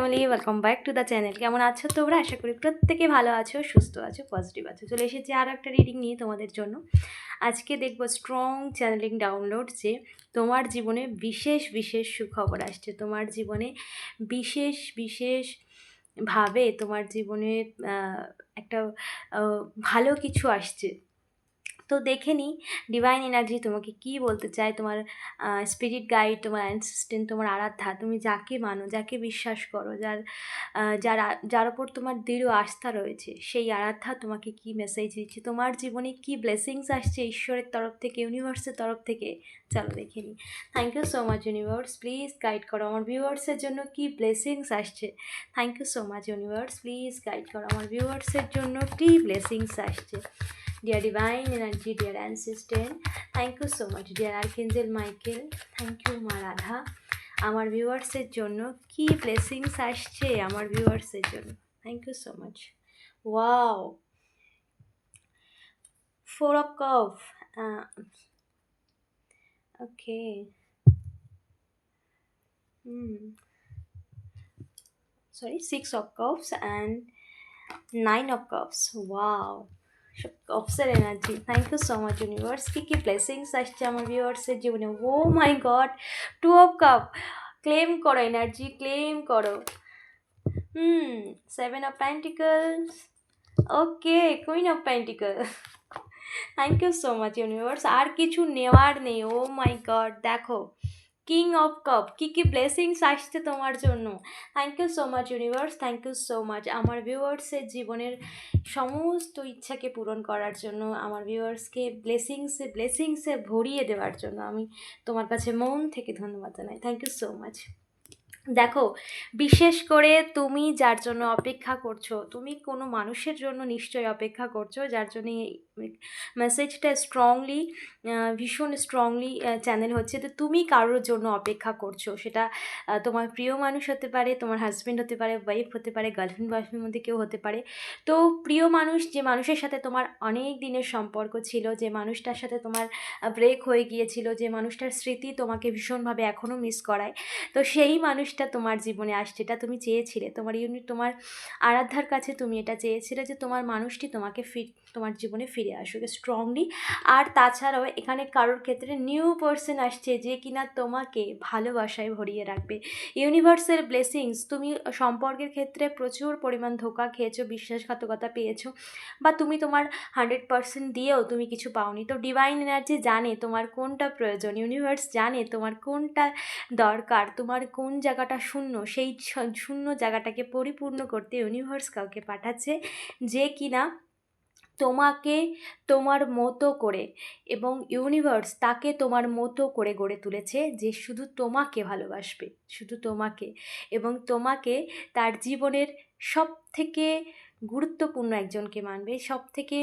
Family welcome back to the channel কেমন আছো তোমরা? আশা করি প্রত্যেকে ভালো আছো, সুস্থ আছো পজিটিভ আছো। চলে এসেছি আরও একটা রিডিং নিয়ে তোমাদের জন্য। আজকে দেখব স্ট্রং চ্যানেলিং ডাউনলোড যে তোমার জীবনে বিশেষ বিশেষ সুখবর আসছে। তোমার জীবনে বিশেষ বিশেষ ভাবে তোমার জীবনে একটা ভালো কিছু আসছে। তো দেখে নিই। ডিভাইন এনার্জি তোমাকে কি বলতে চায়? তোমার স্পিরিট গাইড তোমার অ্যানসিস্টেন্ট তোমার আরাধ্যা, তুমি যাকে মানো, যাকে বিশ্বাস করো, যার যার যার ওপর তোমার দৃঢ় আস্থা রয়েছে, সেই আরাধ্যা তোমাকে কি মেসেজ দিচ্ছে? তোমার জীবনে কি ব্লেসিংস আসছে ঈশ্বরের তরফ থেকে ইউনিভার্সের তরফ থেকে? চলো দেখে নিই। Thank you so much universe please guide করো। আমার ভিউয়ার্সের জন্য কি ব্লেসিংস আসছে? Thank you so much universe please guide করো। আমার ভিউয়ার্সের জন্য কি ব্লেসিংস আসছে? Dear divine energy, dear ancestor, thank you so much, dear archangel Michael thank you মা রাধা আমার ভিউয়ার্সের জন্য কি ব্লেসিংস আসছে? আমার ভিউয়ার্সের জন্য। Thank you so much wow four of cups okay sorry, six of cups and nine of cups. Wow. কপসের energy thank you so much universe কী কী ব্লেসিংস আসছে আমার ভিউয়ার্সের জীবনে ও my god two of cup claim করো energy claim করো হুম seven of pentacles okay queen of pentacle thank you so much universe আর কিছু নেওয়ার নেই। ও মাই গড দেখো কিং অফ কাপ কী কী ব্লেসিংস আসছে তোমার জন্য। Thank you so much universe thank you so much আমার ভিউয়ার্সের জীবনের সমস্ত ইচ্ছাকে পূরণ করার জন্য, আমার ভিউয়ার্সকে ব্লেসিংসে ব্লেসিংসে ভরিয়ে দেওয়ার জন্য আমি তোমার কাছে মন থেকে ধন্যবাদ জানাই। থ্যাংক ইউ সো মাচ দেখো, বিশেষ করে তুমি যার জন্য অপেক্ষা করছ, তুমি কোনো মানুষের জন্য নিশ্চয়ই অপেক্ষা করছ, যার জন্য মেসেজটা স্ট্রংলি ভীষণ স্ট্রংলি চ্যানেল হচ্ছে। তো তুমি কারোর জন্য অপেক্ষা করছ? সেটা তোমার প্রিয় মানুষ হতে পারে, তোমার হাজব্যান্ড হতে পারে ওয়াইফ হতে পারে গার্লফ্রেন্ড ওয়াইফের মধ্যে কেউ হতে পারে। তো প্রিয় মানুষ, যে মানুষের সাথে তোমার অনেক দিনের সম্পর্ক ছিল, যে মানুষটার সাথে তোমার ব্রেক হয়ে গিয়েছিল, যে মানুষটার স্মৃতি তোমাকে ভীষণভাবে এখনও মিস করায়, তো সেই মানুষটা তোমার জীবনে আসছে। এটা তুমি চেয়েছিলে। তোমার ইউনিট তোমার আরাধ্যার কাছে তুমি এটা চেয়েছিলে যে তোমার মানুষটি তোমাকে ফির, তোমার জীবনে ফিরে আসুক স্ট্রংলি আর তাছাড়াও এখানে কারোর ক্ষেত্রে নিউ পার্সন আসছে যে কিনা তোমাকে ভালোবাসায় ভরিয়ে রাখবে। ইউনিভার্সের ব্লেসিংস তুমি সম্পর্কের ক্ষেত্রে প্রচুর পরিমাণ ধোকা খেয়েছো, বিশ্বাসঘাতকতা পেয়েছ বা তুমি তোমার হান্ড্রেড পার্সেন্ট দিয়েও তুমি কিছু পাওনি। তো ডিভাইন এনার্জি জানে তোমার কোনটা প্রয়োজন ইউনিভার্স জানে তোমার কোনটা দরকার, তোমার কোন জায়গাটা শূন্য, সেই শূন্য জায়গাটাকে পরিপূর্ণ করতে ইউনিভার্স কাউকে পাঠাচ্ছে যে কিনা তোমাকে তোমার মতো করে এবং ইউনিভার্স তাকে তোমার মতো করে গড়ে তুলেছে যে শুধু তোমাকে ভালোবাসবে, শুধু তোমাকে এবং তোমাকে তার জীবনের সব থেকে গুরুত্বপূর্ণ একজনকে মানবে সব থেকে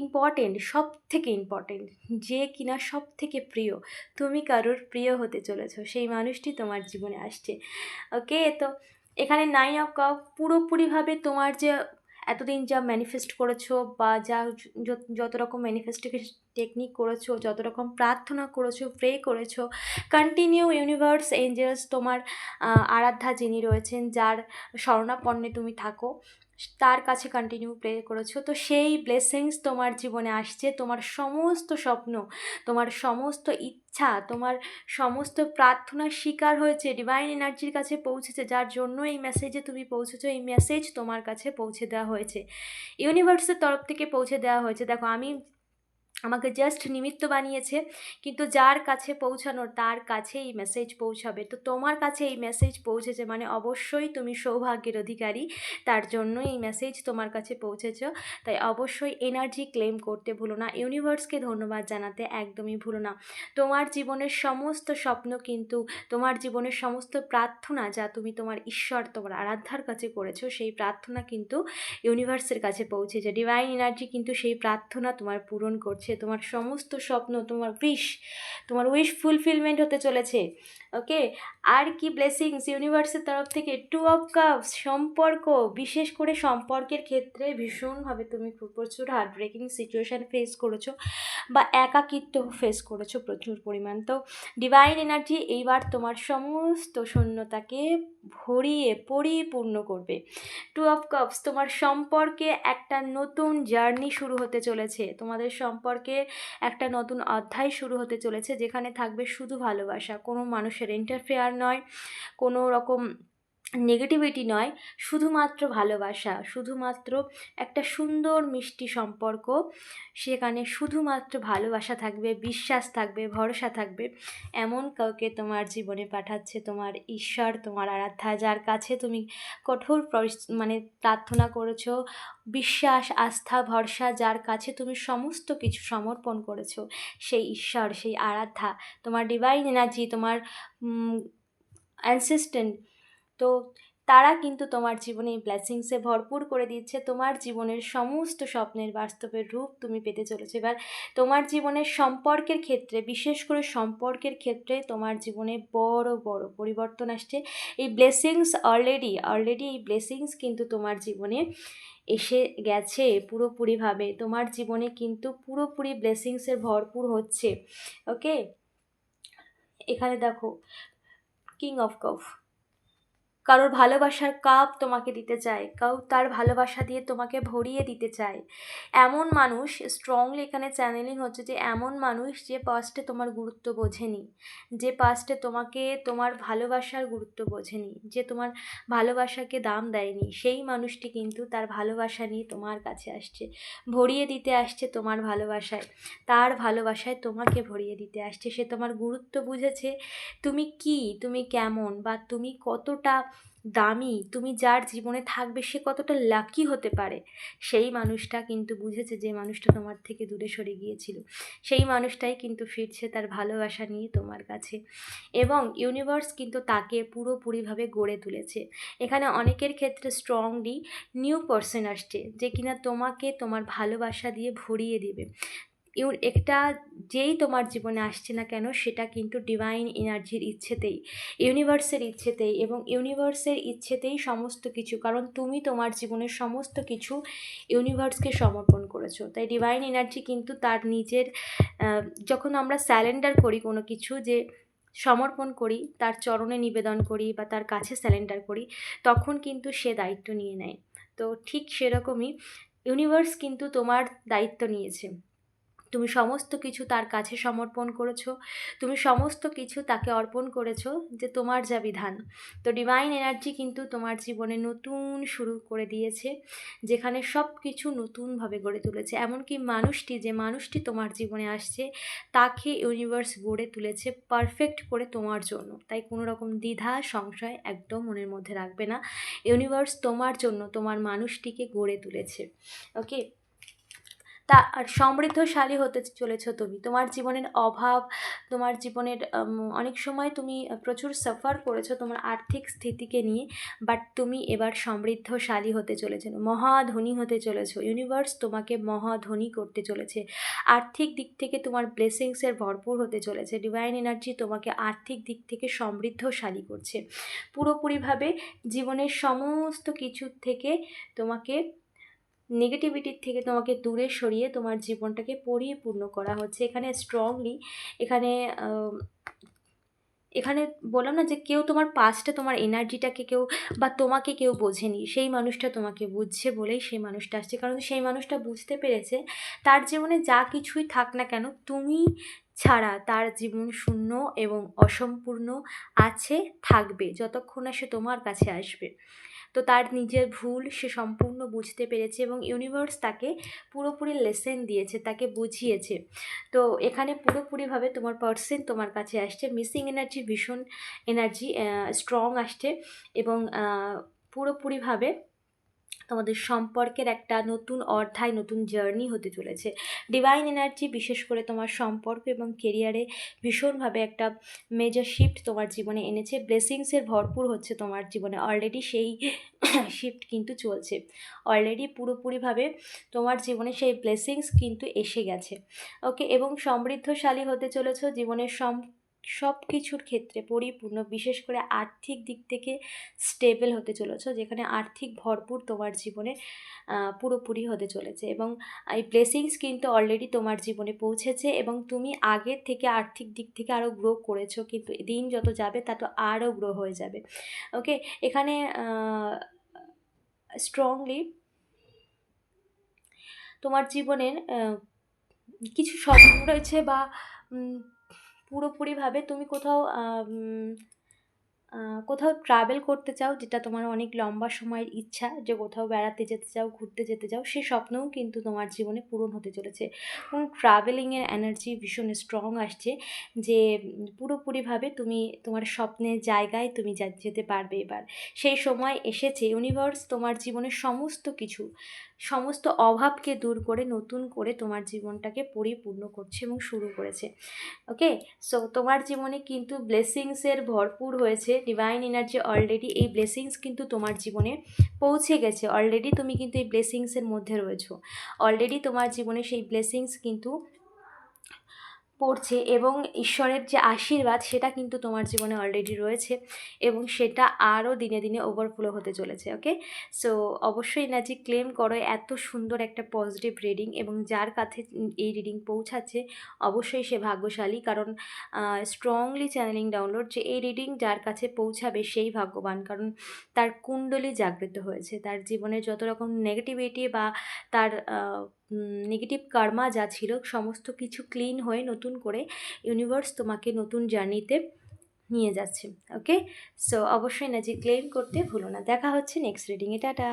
ইম্পর্টেন্ট সব থেকে ইম্পর্টেন্ট যে কিনা সব থেকে প্রিয়। তুমি কারোর প্রিয় হতে চলেছো, সেই মানুষটি তোমার জীবনে আসছে। ওকে তো এখানে নাইন অফ কাপ পুরোপুরিভাবে তোমার যে এতদিন যা ম্যানিফেস্ট করেছ বা যা যত রকম ম্যানিফেস্টেশন টেকনিক করেছ, যত রকম প্রার্থনা করেছ প্রে করেছ কন্টিনিউ ইউনিভার্স এঞ্জেলস তোমার আরাধ্যা যিনি রয়েছেন, যার শরণাপন্নে তুমি থাকো। তার কাছে কন্টিনিউ প্রে করেছ। তো সেই ব্লেসিংস তোমার জীবনে আসছে, তোমার সমস্ত স্বপ্ন, তোমার সমস্ত ইচ্ছা, তোমার সমস্ত প্রার্থনার শিকার হয়েছে ডিভাইন এনার্জির কাছে পৌঁছেছে, যার জন্য এই মেসেজে তুমি পৌঁছেছো, এই মেসেজ তোমার কাছে পৌঁছে দেওয়া হয়েছে। ইউনিভার্সের তরফ থেকে পৌঁছে দেওয়া হয়েছে। দেখো আমি আমাকে জাস্ট নিমিত্ত বানিয়েছে, কিন্তু যার কাছে পৌঁছানোর, তার কাছে এই মেসেজ পৌঁছাবে। তো তোমার কাছে এই মেসেজ পৌঁছেছে মানে অবশ্যই তুমি সৌভাগ্যের অধিকারী, তার জন্য এই মেসেজ তোমার কাছে পৌঁছেছ। তাই অবশ্যই এনার্জি ক্লেম করতে ভুলো না ইউনিভার্সকে ধন্যবাদ জানাতে একদমই ভুলো না। তোমার জীবনের সমস্ত স্বপ্ন কিন্তু, তোমার জীবনের সমস্ত প্রার্থনা যা তুমি তোমার ঈশ্বর, তোমার আরাধ্যার কাছে করেছ, সেই প্রার্থনা কিন্তু ইউনিভার্সের কাছে পৌঁছেছে। ডিভাইন এনার্জি কিন্তু সেই প্রার্থনা তোমার পূরণ করছে। করছে তোমার সমস্ত স্বপ্ন, তোমার উইশ তোমার উইশ ফুলফিলমেন্ট হতে চলেছে ওকে আর কি ব্লেসিংস ইউনিভার্সের তরফ থেকে? টু অফ কাপস সম্পর্ক, বিশেষ করে সম্পর্কের ক্ষেত্রে ভীষণভাবে তুমি প্রচুর হার্ট ব্রেকিং সিচুয়েশান ফেস করেছ বা একাকিত্ব ফেস করেছ প্রচুর পরিমাণ। তো ডিভাইন এনার্জি এইবার তোমার সমস্ত শূন্যতাকে ভরিয়ে, পরিপূর্ণ করবে। টু অফ কাপস তোমার সম্পর্কে একটা নতুন জার্নি শুরু হতে চলেছে। তোমাদের সম্পর্কে একটা নতুন অধ্যায় শুরু হতে চলেছে, যেখানে থাকবে শুধু ভালোবাসা। কোনো মানুষের ইন্টারফেয়ার নয়, কোনো রকম নেগেটিভিটি নয়, শুধুমাত্র ভালোবাসা, শুধুমাত্র একটা সুন্দর মিষ্টি সম্পর্ক, সেখানে শুধুমাত্র ভালোবাসা থাকবে, বিশ্বাস থাকবে, ভরসা থাকবে, এমন কাউকে তোমার জীবনে পাঠাচ্ছে তোমার ঈশ্বর, তোমার আরাধ্যা, যার কাছে তুমি কঠোর মানে প্রার্থনা করেছ, বিশ্বাস, আস্থা, ভরসা, যার কাছে তুমি সমস্ত কিছু সমর্পণ করেছ, সেই ঈশ্বর, সেই আরাধ্যা, তোমার ডিভাইন এনার্জি তোমার অ্যানসিস্ট্যান্ট তো তারা কিন্তু তোমার জীবনে এই ব্লেসিংসে ভরপুর করে দিচ্ছে। তোমার জীবনের সমস্ত স্বপ্নের বাস্তবের রূপ তুমি পেতে চলেছো। এবার তোমার জীবনের সম্পর্কের ক্ষেত্রে, বিশেষ করে সম্পর্কের ক্ষেত্রে তোমার জীবনে বড় বড় পরিবর্তন আসছে। এই ব্লেসিংস অলরেডি অলরেডি এই ব্লেসিংস কিন্তু তোমার জীবনে এসে গেছে পুরোপুরিভাবে। তোমার জীবনে কিন্তু পুরোপুরি ব্লেসিংসের ভরপুর হচ্ছে। ওকে এখানে দেখো কিং অফ কফ কারোর ভালোবাসার কাপ তোমাকে দিতে চায়, কাউ তার ভালোবাসা দিয়ে তোমাকে ভরিয়ে দিতে চায়। এমন মানুষ স্ট্রংলি এখানে চ্যানেলিং হচ্ছে যে, এমন মানুষ যে পাস্টে তোমার গুরুত্ব বোঝেনি, যে পাস্টে তোমাকে তোমার ভালোবাসার গুরুত্ব বোঝেনি, যে তোমার ভালোবাসাকে দাম দেয়নি, সেই মানুষটি কিন্তু তার ভালোবাসা নিয়ে তোমার কাছে আসছে, ভরিয়ে দিতে আসছে তোমার ভালোবাসায়। তার ভালোবাসায় তোমাকে ভরিয়ে দিতে আসছে, সে তোমার গুরুত্ব বুঝেছে। তুমি কি? তুমি কেমন? বা তুমি কতটা দামি, তুমি যার জীবনে থাকবে সে কতটা লাকি হতে পারে। সেই মানুষটা কিন্তু বুঝেছে যে মানুষটা তোমার থেকে দূরে সরে গিয়েছিল। সেই মানুষটাই কিন্তু ফিরছে তার ভালোবাসা নিয়ে তোমার কাছে। এবং ইউনিভার্স কিন্তু তাকে পুরোপুরিভাবে গড়ে তুলেছে। এখানে অনেকের ক্ষেত্রে স্ট্রংলি নিউ পার্সন আসছে, যে কিনা তোমাকে তোমার ভালোবাসা দিয়ে ভরিয়ে দেবে। একটা যেই তোমার জীবনে আসছে না কেন, সেটা কিন্তু ডিভাইন এনার্জির ইচ্ছেতেই ইউনিভার্সের ইচ্ছেতেই এবং ইউনিভার্সের ইচ্ছেতেই সমস্ত কিছু, কারণ তুমি তোমার জীবনের সমস্ত কিছু ইউনিভার্সকে সমর্পণ করেছ। তাই ডিভাইন এনার্জি কিন্তু তার নিজের যখন আমরা স্যালেন্ডার করি কোনো কিছু যে সমর্পণ করি, তার চরণে নিবেদন করি বা তার কাছে স্যালেন্ডার করি, তখন কিন্তু সে দায়িত্ব নিয়ে নেয়। তো ঠিক সেরকমই ইউনিভার্স কিন্তু তোমার দায়িত্ব নিয়েছে। তুমি সমস্ত কিছু তার কাছে সমর্পণ করেছ, তুমি সমস্ত কিছু তাকে অর্পণ করেছ যে তোমার যা বিধান। তো ডিভাইন এনার্জি কিন্তু তোমার জীবনে নতুন শুরু করে দিয়েছে, যেখানে সব কিছু নতুনভাবে গড়ে তুলেছে। এমনকি মানুষটি, যে মানুষটি তোমার জীবনে আসছে, তাকে ইউনিভার্স গড়ে তুলেছে পারফেক্ট করে তোমার জন্য। তাই কোনো রকম দ্বিধা, সংশয় একদম মনের মধ্যে রাখবে না। ইউনিভার্স তোমার জন্য, তোমার মানুষটিকে গড়ে তুলেছে। ওকে তা আর সমৃদ্ধশালী হতে চলেছো তুমি। তোমার জীবনের অভাব, তোমার জীবনের অনেক সময় তুমি প্রচুর সাফার করেছ তোমার আর্থিক স্থিতিকে নিয়ে বাট তুমি এবার সমৃদ্ধশালী হতে চলেছো। মহাধনী হতে চলেছো। ইউনিভার্স তোমাকে মহাধনী করতে চলেছে। আর্থিক দিক থেকে তোমার ব্লেসিংসের ভরপুর হতে চলেছে। ডিভাইন এনার্জি তোমাকে আর্থিক দিক থেকে সমৃদ্ধশালী করছে। পুরোপুরিভাবে জীবনের সমস্ত কিছুর থেকে তোমাকে নেগেটিভিটির থেকে তোমাকে দূরে সরিয়ে তোমার জীবনটাকে পরিপূর্ণ করা হচ্ছে। এখানে স্ট্রংলি এখানে এখানে বললাম না যে কেউ তোমার পাস্টে তোমার এনার্জিটাকে কেউ বা তোমাকে কেউ বোঝেনি। সেই মানুষটা তোমাকে বুঝছে বলেই সেই মানুষটা আসছে। কারণ সেই মানুষটা বুঝতে পেরেছে তার জীবনে যা কিছুই থাক না কেন তুমি ছাড়া তার জীবন শূন্য এবং অসম্পূর্ণ আছে, থাকবে, যতক্ষণ না সে তোমার কাছে আসবে। তো তার নিজের ভুল সে সম্পূর্ণ বুঝতে পেরেছে এবং ইউনিভার্স তাকে পুরোপুরি লেসেন দিয়েছে, তাকে বুঝিয়েছে। তো এখানে পুরোপুরিভাবে তোমার পার্সেন তোমার কাছে আসছে মিসিং এনার্জি ভীষণ এনার্জি স্ট্রং আসছে এবং পুরোপুরিভাবে তোমাদের সম্পর্কের একটা নতুন অধ্যায়, নতুন জার্নি হতে চলেছে। ডিভাইন এনার্জি বিশেষ করে তোমার সম্পর্ক এবং কেরিয়ারে ভীষণভাবে একটা মেজর শিফট তোমার জীবনে এনেছে। ব্লেসিংসের ভরপুর হচ্ছে তোমার জীবনে। অলরেডি সেই শিফট কিন্তু চলছে। অলরেডি পুরোপুরিভাবে তোমার জীবনে সেই ব্লেসিংস কিন্তু এসে গেছে। ওকে এবং সমৃদ্ধশালী হতে চলেছ। জীবনের সম সব কিছুর ক্ষেত্রে পরিপূর্ণ, বিশেষ করে আর্থিক দিক থেকে স্টেবল হতে চলেছ, যেখানে আর্থিক ভরপুর তোমার জীবনে পুরোপুরি হতে চলেছে এবং এই ব্লেসিংস কিন্তু অলরেডি তোমার জীবনে পৌঁছেছে এবং তুমি আগের থেকে আর্থিক দিক থেকে আরও গ্রো করেছ, কিন্তু দিন যত যাবে তা তো আরও গ্রো হয়ে যাবে। ওকে এখানে স্ট্রংলি তোমার জীবনের কিছু স্বপ্ন রয়েছে বা পুরোপুরিভাবে তুমি কোথাও কোথাও ট্রাভেল করতে চাও যেটা তোমার অনেক লম্বা সময়ের ইচ্ছা, যে কোথাও বেড়াতে যেতে চাও, ঘুরতে যেতে চাও সেই স্বপ্নও কিন্তু তোমার জীবনে পূরণ হতে চলেছে। এবং ট্রাভেলিংয়ের এনার্জি ভীষণ স্ট্রং আসছে যে, পুরোপুরিভাবে তুমি তোমার স্বপ্নের জায়গায় তুমি যেতে পারবে এবার। সেই সময় এসেছে ইউনিভার্স তোমার জীবনের সমস্ত কিছু। সমস্ত অভাবকে দূর করে নতুন করে তোমার জীবনটাকে পরিপূর্ণ করছে এবং শুরু করেছে। ওকে সো তোমার জীবনে কিন্তু ব্লেসিংসের ভরপুর হয়েছে। ডিভাইন এনার্জি অলরেডি এই ব্লেসিংস কিন্তু তোমার জীবনে পৌঁছে গেছে। অলরেডি তুমি কিন্তু এই ব্লেসিংসের মধ্যে রয়েছো। অলরেডি তোমার জীবনে সেই ব্লেসিংস কিন্তু পড়ছে এবং ঈশ্বরের যে আশীর্বাদ, সেটা কিন্তু তোমার জীবনে অলরেডি রয়েছে এবং সেটা আরও দিনে দিনে ওভারফ্লো হতে চলেছে ওকে সো অবশ্যই এনার্জি ক্লেম করো, এত সুন্দর একটা পজিটিভ রিডিং এবং যার কাছে এই রিডিং পৌঁছাচ্ছে, অবশ্যই সে ভাগ্যশালী। কারণ স্ট্রংলি চ্যানেলিং ডাউনলোড যে এই রিডিং যার কাছে পৌঁছাবে, সেই ভাগ্যবান। কারণ, তার কুণ্ডলী জাগ্রত হয়েছে। তার জীবনে যত রকম নেগেটিভিটি বা তার নেগেটিভ কার্মা যা ছিল, সমস্ত কিছু ক্লিন হয়ে নতুন করে ইউনিভার্স তোমাকে নতুন জার্নিতে নিয়ে যাচ্ছে ওকে সো অবশ্যই না যে ক্লেম করতে ভুলো না। দেখা হচ্ছে নেক্সট রিডিংয়ে টাটা!